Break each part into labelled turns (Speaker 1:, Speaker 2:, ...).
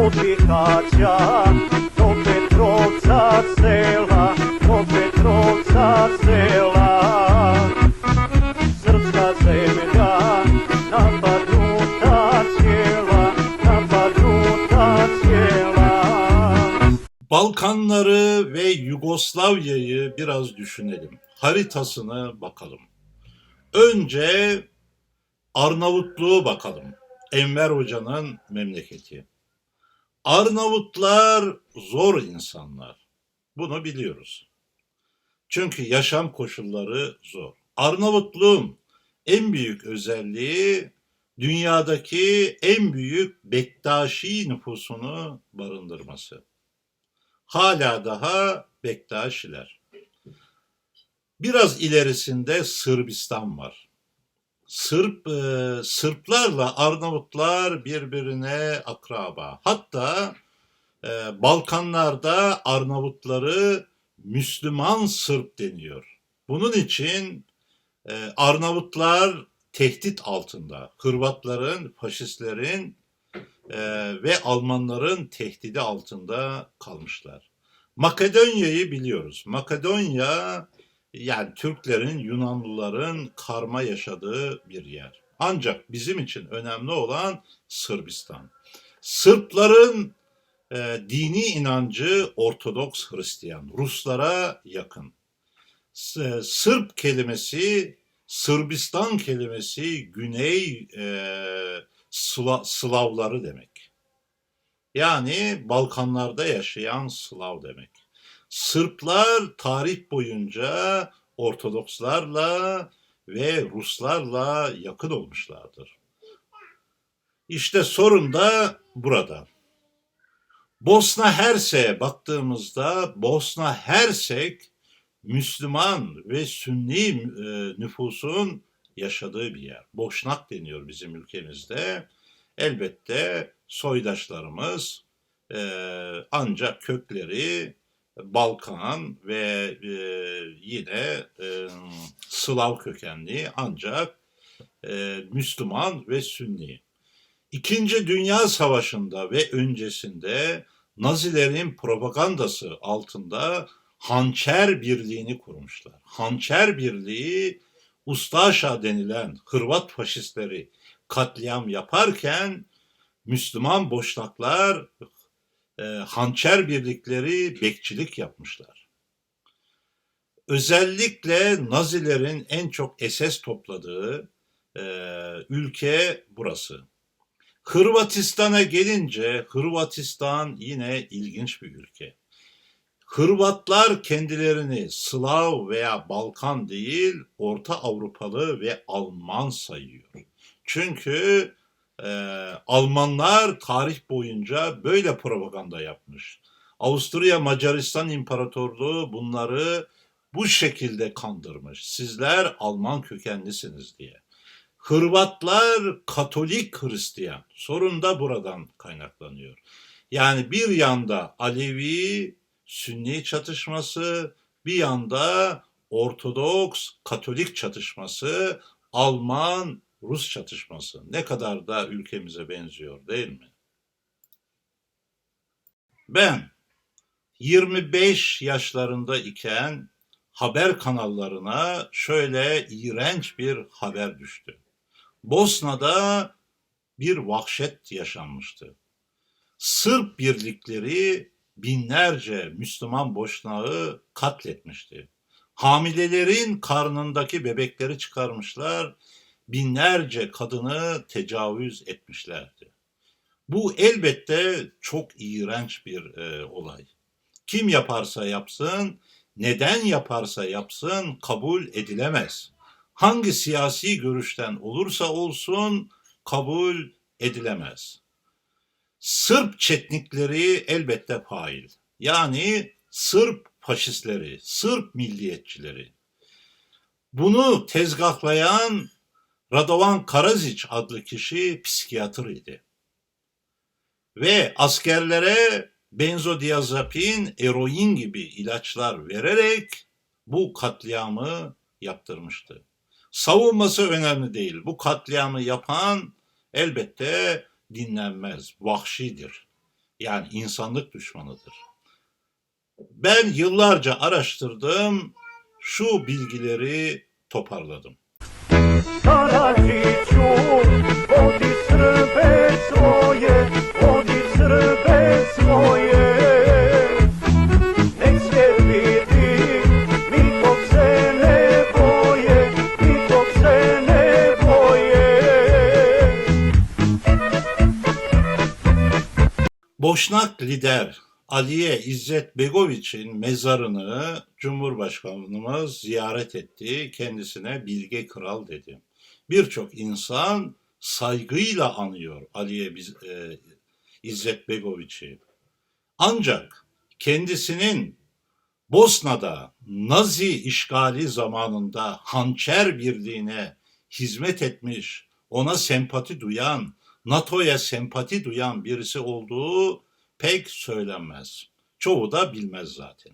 Speaker 1: od Bihaća do Petrovca sela, do Petrovca sela. Srpska zemlja napadnuta cijela, napadnuta cijela.
Speaker 2: Balkanları ve Yugoslavya'yı biraz düşünelim. Haritasına bakalım. Önce Arnavutluğu bakalım. Enver Hoca'nın memleketi. Arnavutlar zor insanlar. Bunu biliyoruz. Çünkü yaşam koşulları zor. Arnavutluğun en büyük özelliği dünyadaki en büyük Bektaşi nüfusunu barındırması hala daha Bektaşiler. Biraz ilerisinde Sırbistan var. Sırp e, Sırplarla Arnavutlar birbirine akraba. Hatta e, Balkanlarda Arnavutları Müslüman Sırp deniyor. Bunun için e, Arnavutlar tehdit altında. Hırvatların, faşistlerin ve Almanların tehdidi altında kalmışlar. Makedonya'yı biliyoruz. Makedonya yani Türklerin, Yunanlıların karma yaşadığı bir yer. Ancak bizim için önemli olan Sırbistan. Sırpların e, dini inancı Ortodoks Hristiyan, Ruslara yakın. S- Sırp kelimesi, Sırbistan kelimesi Güney e, Sla- Slavları demek. Yani Balkanlarda yaşayan Slav demek. Sırplar tarih boyunca Ortodokslarla ve Ruslarla yakın olmuşlardır. İşte sorun da burada. Bosna Hersek'e baktığımızda Bosna Hersek Müslüman ve Sünni e, nüfusun yaşadığı bir yer. Boşnak deniyor bizim ülkemizde. Elbette soydaşlarımız e, ancak kökleri Balkan ve e, yine e, Slav kökenli ancak e, Müslüman ve Sünni. İkinci Dünya Savaşı'nda ve öncesinde Nazilerin propagandası altında Hançer Birliği'ni kurmuşlar. Hançer Birliği Ustaşa denilen Hırvat faşistleri katliam yaparken Müslüman boşnaklar e, hançer birlikleri bekçilik yapmışlar. Özellikle Nazilerin en çok SS topladığı e, ülke burası. Hırvatistan'a gelince Hırvatistan yine ilginç bir ülke. Hırvatlar kendilerini Slav veya Balkan değil Orta Avrupalı ve Alman sayıyor. Çünkü e, Almanlar tarih boyunca böyle propaganda yapmış. Avusturya Macaristan İmparatorluğu bunları bu şekilde kandırmış. Sizler Alman kökenlisiniz diye. Hırvatlar Katolik Hristiyan. Sorun da buradan kaynaklanıyor. Yani bir yanda Alevi Sünni çatışması, bir yanda Ortodoks Katolik çatışması, Alman Rus çatışması. Ne kadar da ülkemize benziyor değil mi? Ben 25 yaşlarında iken haber kanallarına şöyle iğrenç bir haber düştü. Bosna'da bir vahşet yaşanmıştı. Sırp birlikleri binlerce Müslüman boşnağı katletmişti. Hamilelerin karnındaki bebekleri çıkarmışlar, binlerce kadını tecavüz etmişlerdi. Bu elbette çok iğrenç bir e, olay. Kim yaparsa yapsın, neden yaparsa yapsın kabul edilemez. Hangi siyasi görüşten olursa olsun kabul edilemez. Sırp çetnikleri elbette fail. Yani Sırp faşistleri, Sırp milliyetçileri. Bunu tezgahlayan Radovan Karazic adlı kişi psikiyatr idi. Ve askerlere benzodiazepin, eroin gibi ilaçlar vererek bu katliamı yaptırmıştı. Savunması önemli değil. Bu katliamı yapan elbette dinlenmez, vahşidir. Yani insanlık düşmanıdır. Ben yıllarca araştırdım, şu bilgileri toparladım. Boşnak lider Aliye İzzet Begoviç'in mezarını Cumhurbaşkanımız ziyaret etti. Kendisine Bilge Kral dedi. Birçok insan saygıyla anıyor Aliye e, İzzet Begoviç'i. Ancak kendisinin Bosna'da Nazi işgali zamanında hançer birliğine hizmet etmiş, ona sempati duyan, NATO'ya sempati duyan birisi olduğu pek söylenmez. Çoğu da bilmez zaten.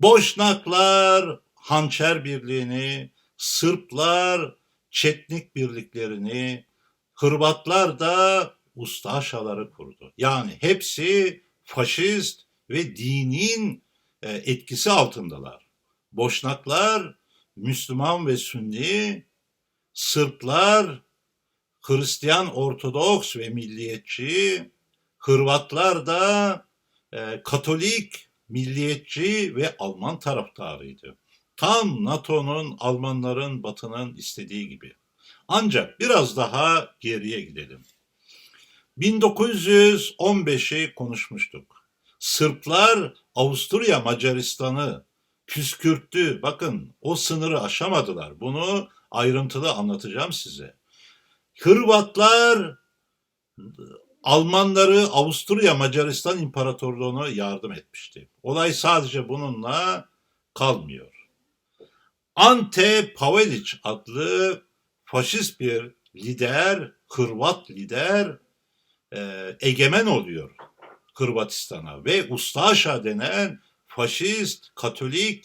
Speaker 2: Boşnaklar hançer birliğini, Sırplar Çetnik birliklerini, Hırvatlar da ustaşaları kurdu. Yani hepsi faşist ve dinin e, etkisi altındalar. Boşnaklar Müslüman ve Sünni, Sırplar Hristiyan Ortodoks ve milliyetçi, Hırvatlar da e, Katolik, milliyetçi ve Alman taraftarıydı. Tam NATO'nun, Almanların, Batı'nın istediği gibi. Ancak biraz daha geriye gidelim. 1915'i konuşmuştuk. Sırplar Avusturya Macaristan'ı püskürttü. Bakın o sınırı aşamadılar. Bunu ayrıntılı anlatacağım size. Hırvatlar Almanları Avusturya Macaristan İmparatorluğu'na yardım etmişti. Olay sadece bununla kalmıyor. Ante Pavelic adlı faşist bir lider, Hırvat lider e, egemen oluyor Hırvatistan'a ve Ustaşa denen faşist, katolik,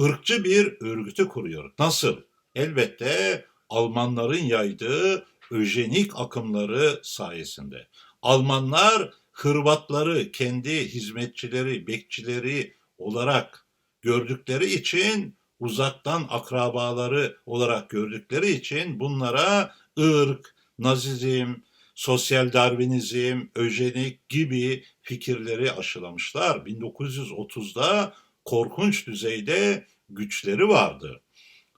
Speaker 2: ırkçı bir örgütü kuruyor. Nasıl? Elbette Almanların yaydığı öjenik akımları sayesinde. Almanlar Hırvatları kendi hizmetçileri, bekçileri olarak gördükleri için uzaktan akrabaları olarak gördükleri için bunlara ırk, nazizm, sosyal darwinizm, öjenik gibi fikirleri aşılamışlar. 1930'da korkunç düzeyde güçleri vardı.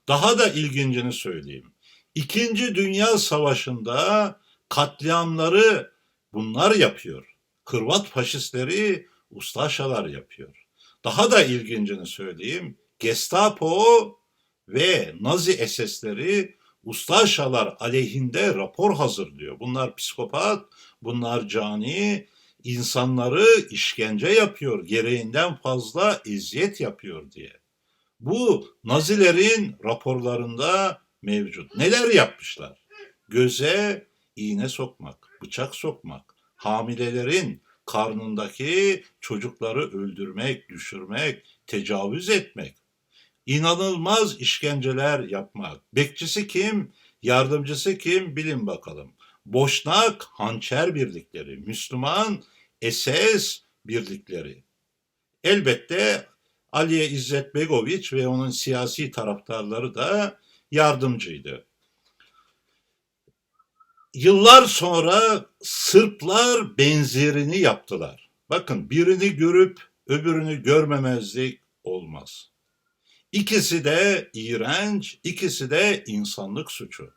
Speaker 2: Daha da ilgincini söyleyeyim. İkinci Dünya Savaşı'nda katliamları bunlar yapıyor. Hırvat faşistleri ustaşalar yapıyor. Daha da ilgincini söyleyeyim. Gestapo ve Nazi SS'leri ustaşalar aleyhinde rapor hazırlıyor. Bunlar psikopat, bunlar cani, insanları işkence yapıyor, gereğinden fazla eziyet yapıyor diye. Bu Nazilerin raporlarında mevcut. Neler yapmışlar? Göze iğne sokmak, bıçak sokmak, hamilelerin karnındaki çocukları öldürmek, düşürmek, tecavüz etmek, inanılmaz işkenceler yapmak. Bekçisi kim? Yardımcısı kim? Bilin bakalım. Boşnak hançer birlikleri, Müslüman SS birlikleri. Elbette Aliye İzzet Begoviç ve onun siyasi taraftarları da yardımcıydı. Yıllar sonra Sırplar benzerini yaptılar. Bakın birini görüp öbürünü görmemezlik olmaz. İkisi de iğrenç, ikisi de insanlık suçu.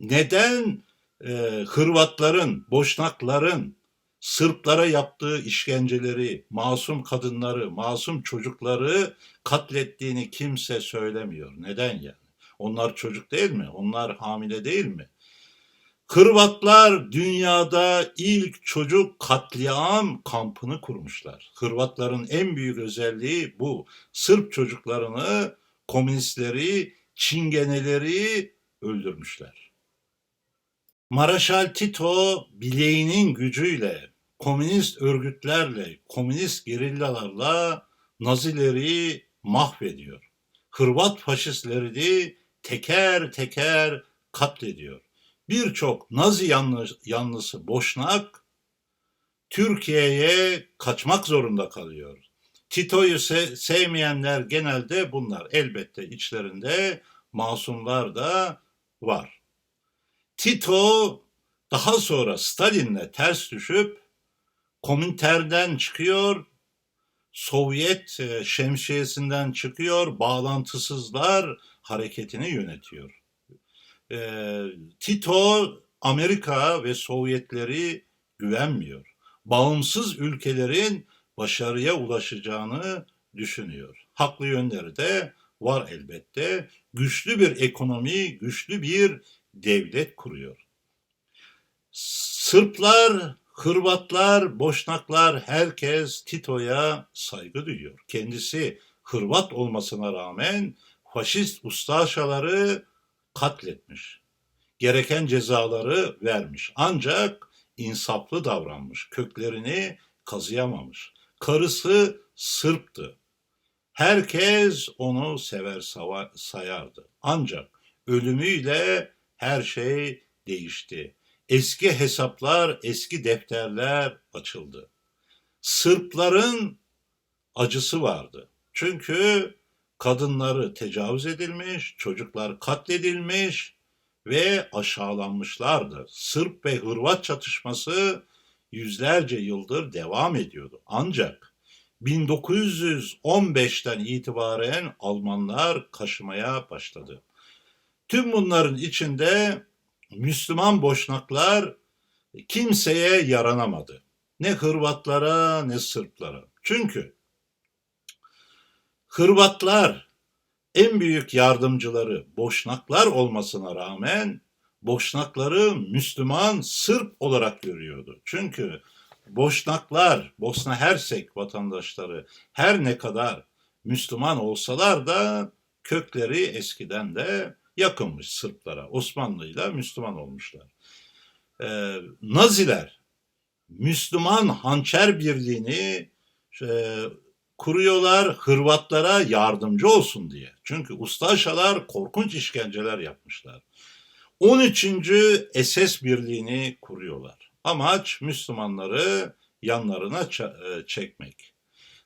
Speaker 2: Neden e, Hırvatların, Boşnakların Sırplara yaptığı işkenceleri, masum kadınları, masum çocukları katlettiğini kimse söylemiyor. Neden yani? Onlar çocuk değil mi? Onlar hamile değil mi? Hırvatlar dünyada ilk çocuk katliam kampını kurmuşlar. Hırvatların en büyük özelliği bu. Sırp çocuklarını, komünistleri, çingeneleri öldürmüşler. Maraşal Tito bileğinin gücüyle, komünist örgütlerle, komünist gerillalarla Nazileri mahvediyor. Hırvat faşistlerini teker teker katlediyor. Birçok Nazi yanlı, yanlısı Boşnak Türkiye'ye kaçmak zorunda kalıyor. Tito'yu se- sevmeyenler genelde bunlar. Elbette içlerinde masumlar da var. Tito daha sonra Stalin'le ters düşüp Komintern'den çıkıyor, Sovyet e, şemsiyesinden çıkıyor, bağlantısızlar hareketini yönetiyor. E, Tito Amerika ve Sovyetleri güvenmiyor. Bağımsız ülkelerin başarıya ulaşacağını düşünüyor. Haklı yönleri de var elbette. Güçlü bir ekonomi, güçlü bir devlet kuruyor. Sırplar, Hırvatlar, Boşnaklar herkes Tito'ya saygı duyuyor. Kendisi Hırvat olmasına rağmen faşist ustaşaları katletmiş. Gereken cezaları vermiş. Ancak insaflı davranmış. Köklerini kazıyamamış. Karısı Sırp'tı. Herkes onu sever sayardı. Ancak ölümüyle her şey değişti. Eski hesaplar, eski defterler açıldı. Sırpların acısı vardı. Çünkü kadınları tecavüz edilmiş, çocuklar katledilmiş ve aşağılanmışlardı. Sırp ve Hırvat çatışması yüzlerce yıldır devam ediyordu. Ancak 1915'ten itibaren Almanlar kaşımaya başladı. Tüm bunların içinde Müslüman boşnaklar kimseye yaranamadı. Ne Hırvatlara ne Sırplara. Çünkü Hırvatlar en büyük yardımcıları Boşnaklar olmasına rağmen Boşnakları Müslüman Sırp olarak görüyordu. Çünkü Boşnaklar, Bosna Hersek vatandaşları her ne kadar Müslüman olsalar da kökleri eskiden de yakınmış Sırplara. Osmanlı'yla Müslüman olmuşlar. Ee, Naziler Müslüman hançer birliğini e, kuruyorlar Hırvatlara yardımcı olsun diye. Çünkü ustaşalar korkunç işkenceler yapmışlar. 13. SS birliğini kuruyorlar. Amaç Müslümanları yanlarına e, çekmek.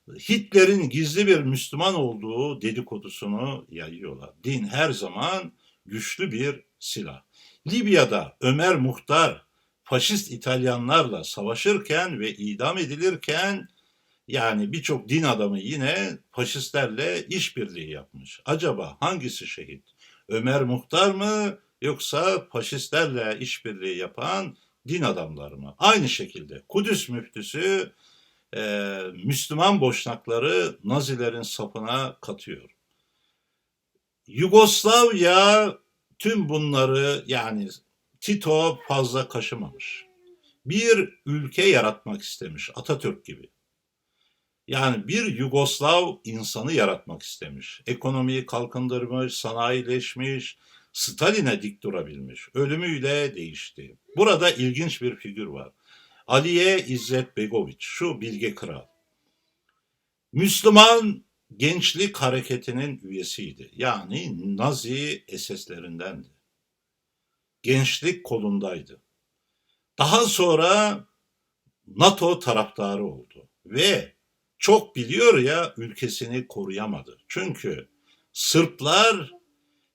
Speaker 2: Hitler'in gizli bir Müslüman olduğu dedikodusunu yayıyorlar. Din her zaman güçlü bir silah. Libya'da Ömer Muhtar faşist İtalyanlarla savaşırken ve idam edilirken yani birçok din adamı yine faşistlerle işbirliği yapmış. Acaba hangisi şehit? Ömer Muhtar mı yoksa faşistlerle işbirliği yapan din adamları mı? Aynı şekilde Kudüs müftüsü e, Müslüman boşnakları Nazilerin sapına katıyor. Yugoslavya tüm bunları yani Tito fazla kaşımamış. Bir ülke yaratmak istemiş Atatürk gibi. Yani bir Yugoslav insanı yaratmak istemiş. Ekonomiyi kalkındırmış, sanayileşmiş, Stalin'e dik durabilmiş. Ölümüyle değişti. Burada ilginç bir figür var. Aliye İzzet Begoviç, şu bilge kral. Müslüman Gençlik Hareketi'nin üyesiydi. Yani Nazi SS'lerindendi. Gençlik kolundaydı. Daha sonra NATO taraftarı oldu ve çok biliyor ya ülkesini koruyamadı. Çünkü Sırplar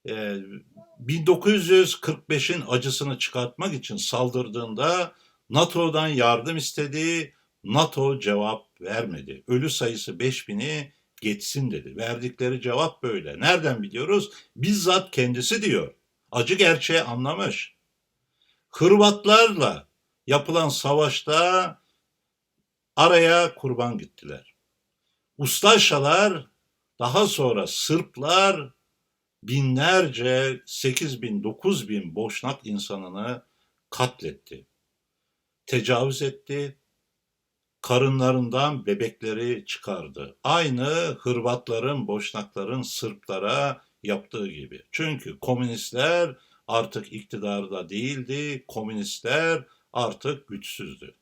Speaker 2: e, 1945'in acısını çıkartmak için saldırdığında NATO'dan yardım istedi. NATO cevap vermedi. Ölü sayısı 5000'i geçsin dedi. Verdikleri cevap böyle. Nereden biliyoruz? Bizzat kendisi diyor. Acı gerçeği anlamış. Hırvatlarla yapılan savaşta araya kurban gittiler. Ustaşalar daha sonra Sırplar binlerce 8 bin 9 bin boşnak insanını katletti. Tecavüz etti. Karınlarından bebekleri çıkardı. Aynı Hırvatların, Boşnakların Sırplara yaptığı gibi. Çünkü komünistler artık iktidarda değildi. Komünistler artık güçsüzdü.